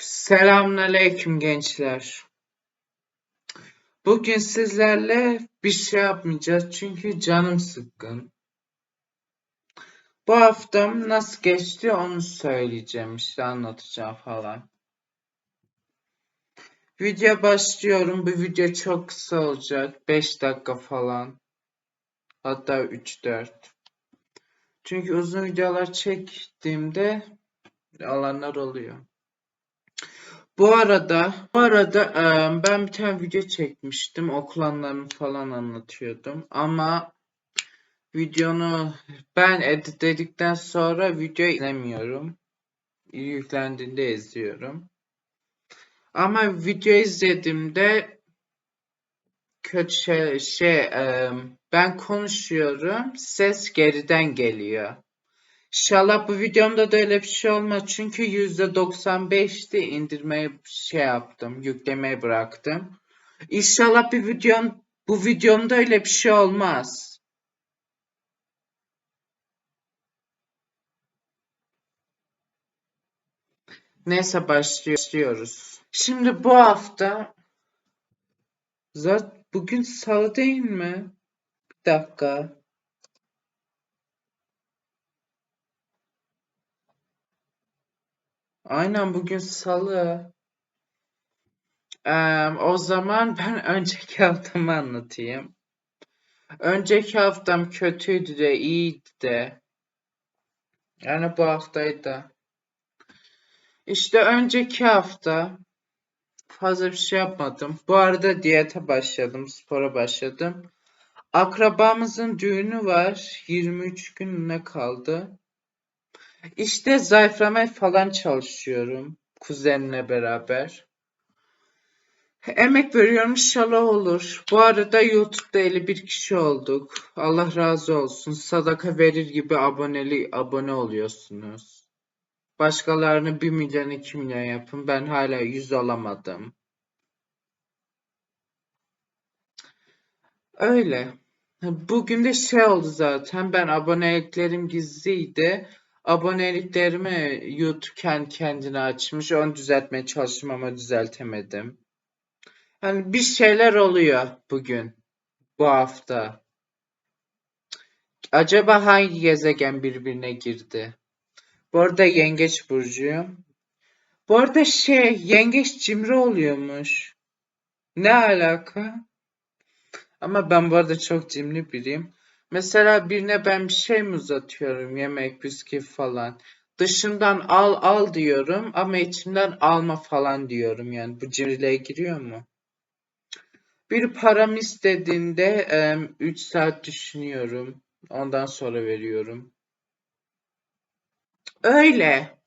Selamünaleyküm gençler. Bugün sizlerle bir şey yapmayacağız çünkü canım sıkkın. Bu haftam nasıl geçti onu söyleyeceğim işte anlatacağım falan. Video başlıyorum. Bu video çok kısa olacak. 5 dakika falan. Hatta 3-4. Çünkü uzun videolar çektiğimde alanlar oluyor. Bu arada, bu arada ben bir tane video çekmiştim. Okul anılarımı falan anlatıyordum. Ama videonu ben editledikten sonra video izlemiyorum. Yüklendiğinde izliyorum. Ama video izlediğimde kötü şey, şey ben konuşuyorum. Ses geriden geliyor. İnşallah bu videomda da öyle bir şey olmaz. Çünkü %95'ti indirmeyi şey yaptım. Yüklemeyi bıraktım. İnşallah bir videom, bu videomda öyle bir şey olmaz. Neyse başlıyoruz. Şimdi bu hafta zaten bugün salı değil mi? Bir dakika. Aynen bugün salı. Eee, o zaman ben önceki haftamı anlatayım. Önceki haftam kötüydü de iyiydi de. Yani bu haftayı da. İşte önceki hafta fazla bir şey yapmadım. Bu arada diyete başladım, spora başladım. Akrabamızın düğünü var. 23 gün ne kaldı? İşte zayıflamaya falan çalışıyorum. Kuzenle beraber. Emek veriyorum inşallah olur. Bu arada YouTube'da 51 kişi olduk. Allah razı olsun. Sadaka verir gibi aboneli abone oluyorsunuz. Başkalarını 1 milyon 2 milyon yapın. Ben hala 100 olamadım. Öyle. Bugün de şey oldu zaten. Ben aboneliklerim gizliydi. Aboneliklerimi YouTube kendi kendine açmış. Onu düzeltmeye çalıştım ama düzeltemedim. Yani bir şeyler oluyor bugün. Bu hafta. Acaba hangi gezegen birbirine girdi? Bu arada yengeç burcuyum. Bu arada şey yengeç cimri oluyormuş. Ne alaka? Ama ben bu arada çok cimri biriyim. Mesela birine ben bir şey mi uzatıyorum? Yemek, bisküvi falan. Dışından al al diyorum ama içimden alma falan diyorum. Yani bu cimriliğe giriyor mu? Bir param istediğinde 3 saat düşünüyorum. Ondan sonra veriyorum. Öyle.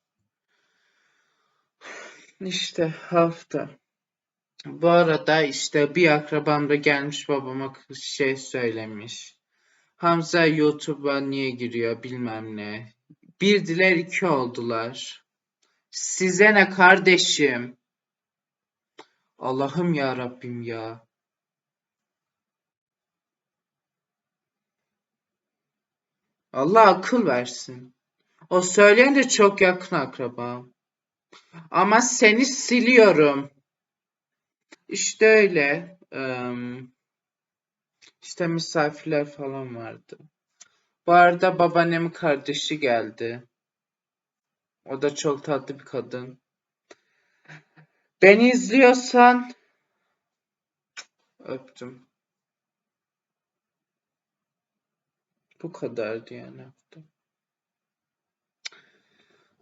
İşte hafta. Bu arada işte bir akrabam da gelmiş babama şey söylemiş. Hamza YouTube'a niye giriyor bilmem ne. Bir diler iki oldular. Size ne kardeşim? Allah'ım ya Rabbim ya. Allah akıl versin. O söyleyen de çok yakın akrabam. Ama seni siliyorum. İşte öyle. İşte misafirler falan vardı. Bu arada babaannemin kardeşi geldi. O da çok tatlı bir kadın. Beni izliyorsan öptüm. Bu kadardı yani hafta.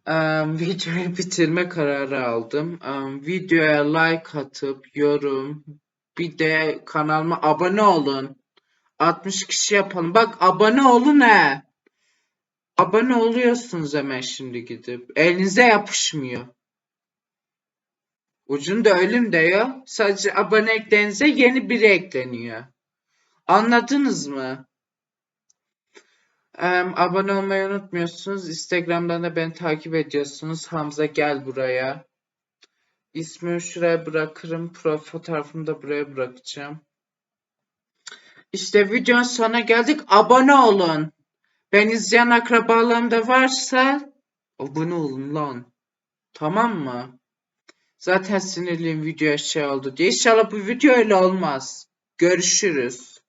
Um, videoyu bitirme kararı aldım. Um, videoya like atıp yorum bir de kanalıma abone olun. 60 kişi yapalım. Bak abone olun he. Abone oluyorsunuz hemen şimdi gidip. Elinize yapışmıyor. Ucunda ölüm diyor. Sadece aboneliklerinize yeni biri ekleniyor. Anladınız mı? Um, abone olmayı unutmuyorsunuz. Instagram'dan da beni takip ediyorsunuz. Hamza gel buraya. İsmimi şuraya bırakırım. Profil fotoğrafımı da buraya bırakacağım. İşte videonun sonuna geldik. Abone olun. Ben izleyen akrabalarım da varsa abone olun lan. Tamam mı? Zaten sinirliyim video şey oldu diye. İnşallah bu video öyle olmaz. Görüşürüz.